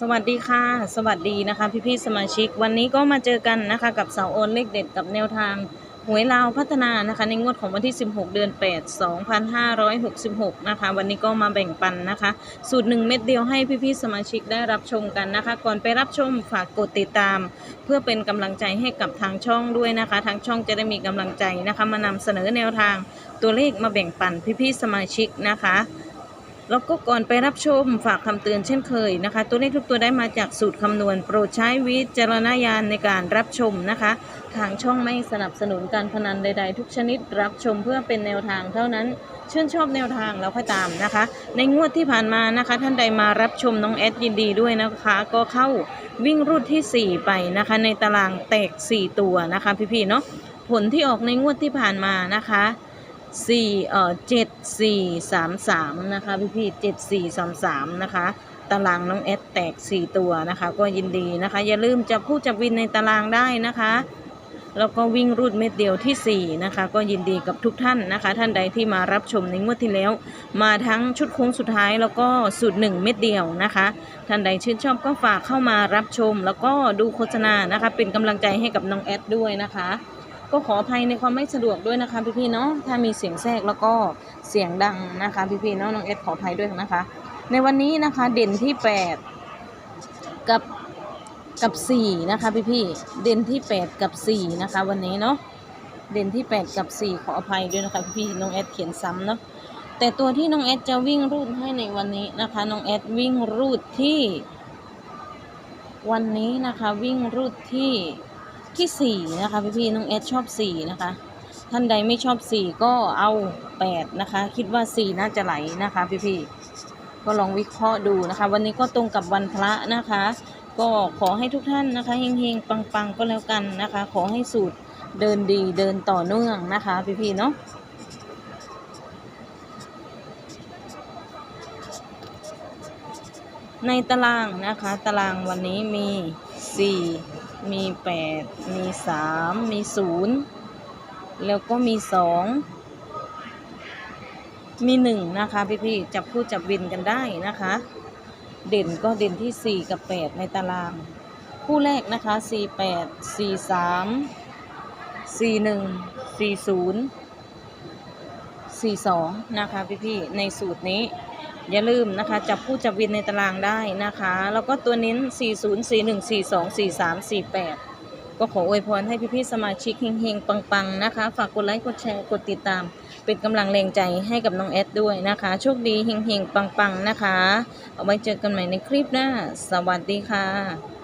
สวัสดีค่ะ สวัสดีนะคะพี่พี่ๆสมาชิก วันนี้ก็มาเจอกันนะคะกับเสาโอนเลขเด็ดกับแนวทางหวยลาวพัฒนานะคะในงวดของวันที่ 16 เดือน 8 2566 นะคะ วันนี้ก็มาแบ่งปันนะคะ สูตร 1 เม็ดเดียวให้พี่พี่ๆสมาชิกได้รับชมกันนะคะ ก่อนไปรับชมฝากกดติดตาม เพื่อเป็นกำลังใจให้กับทางช่องด้วยนะคะ ทางช่องจะได้มีกำลังใจนะคะ มานำเสนอแนวทางตัวเลขมาแบ่งปันพี่พี่ๆสมาชิกนะคะ แล้วก็ก่อนไปรับชมฝากคำเตือนเช่นเคยนะคะ ตัวเลขทุกตัวได้มาจากสูตรคำนวณ โปรดใช้วิจารณญาณในการรับชมนะคะ ทางช่องไม่สนับสนุนการพนันใด ๆ ทุกชนิดรับชมเพื่อเป็นแนวทางเท่านั้นชื่นชอบแนวทางแล้วค่อยตามนะคะ ในงวดที่ผ่านมานะคะ ท่านใดมารับชมน้องแอดยินดีด้วยนะคะ ก็เข้าวิ่งรูดที่ 4 ไปนะคะ ในตารางแตก 4 ตัวนะคะ พี่ๆเนาะผลที่ออกในงวดที่ผ่านมานะคะ สี่เอ่อเจ็ดสี่สามสามนะคะพี่พี่เจ็ดสี่สามสามนะคะ ตารางน้องแอดแตกสี่ตัวนะคะ ก็ยินดีนะคะ อย่าลืมจับผู้จับวินในตารางได้นะคะแล้วก็วิ่งรูดเม็ดเดียวที่สี่นะคะ ก็ยินดีกับทุกท่านนะคะ ท่านใดที่มารับชมในงวดที่แล้ว มาทั้งชุดโค้งสุดท้ายแล้วก็สูตรหนึ่งเม็ดเดียวนะคะ ท่านใดชื่นชอบก็ฝากเข้ามารับชม แล้วก็ดูโฆษณานะคะ เป็นกำลังใจให้กับน้องแอดด้วยนะคะ ก็ขออภัยในความไม่สะดวกด้วยนะคะพี่ๆเนาะถ้ามีเสียงแทรกแล้วก็เสียงดังนะคะพี่ๆเนาะน้องเอสขออภัยด้วยนะคะ ในวันนี้นะคะเด่นที่แปดกับกับสี่นะคะพี่ๆเด่นที่แปดกับสี่นะคะ วันนี้เนาะเด่นที่แปดกับสี่ขออภัยด้วยนะคะพี่ๆน้องแอดเขียนซ้ำเนาะแต่ตัวที่น้องแอดจะวิ่งรูดให้ในวันนี้นะคะน้องแอดวิ่งรูดที่ วันนี้นะคะวิ่งรูดที่ ที่สี่นะคะพี่พี่ๆน้องเอสชอบสี่นะคะ ท่านใดไม่ชอบสี่ก็เอาแปดนะคะ คิดว่าสี่น่าจะไหลนะคะพี่พี่ๆก็ลองวิเคราะห์ดูนะคะ วันนี้ก็ตรงกับวันพระนะคะ ก็ขอให้ทุกท่านนะคะเฮงๆปังๆก็แล้วกันนะคะ ขอให้สูตรเดินดีเดินต่อเนื่องนะคะพี่พี่ๆเนาะในตารางนะคะ ตารางวันนี้มีสี่ มีแปดมีสามมีศูนย์แล้วก็มีสองมีหนึ่งนะคะพี่พี่ๆจับคู่จับวินกันได้นะคะ เด่นก็เด่นที่สี่กับแปดในตาราง คู่แรกนะคะสี่แปดสี่สามสี่หนึ่งสี่ศูนย์สี่สองนะคะพี่พี่ๆในสูตรนี้ อย่าลืมนะคะ จับคู่จับวินในตารางได้นะคะ แล้วก็ตัวเน้น 40 41 42 43 48 ก็ขออวยพรให้พี่ๆสมาชิกเฮงๆ ปังๆ นะคะ ฝากกดไลค์กดแชร์กดติดตาม เป็นกำลังแรงใจให้กับน้องแอดด้วยนะคะ โชคดีเฮงๆ ปังๆ นะคะ เอาไว้เจอกันใหม่ในคลิปหน้า สวัสดีค่ะ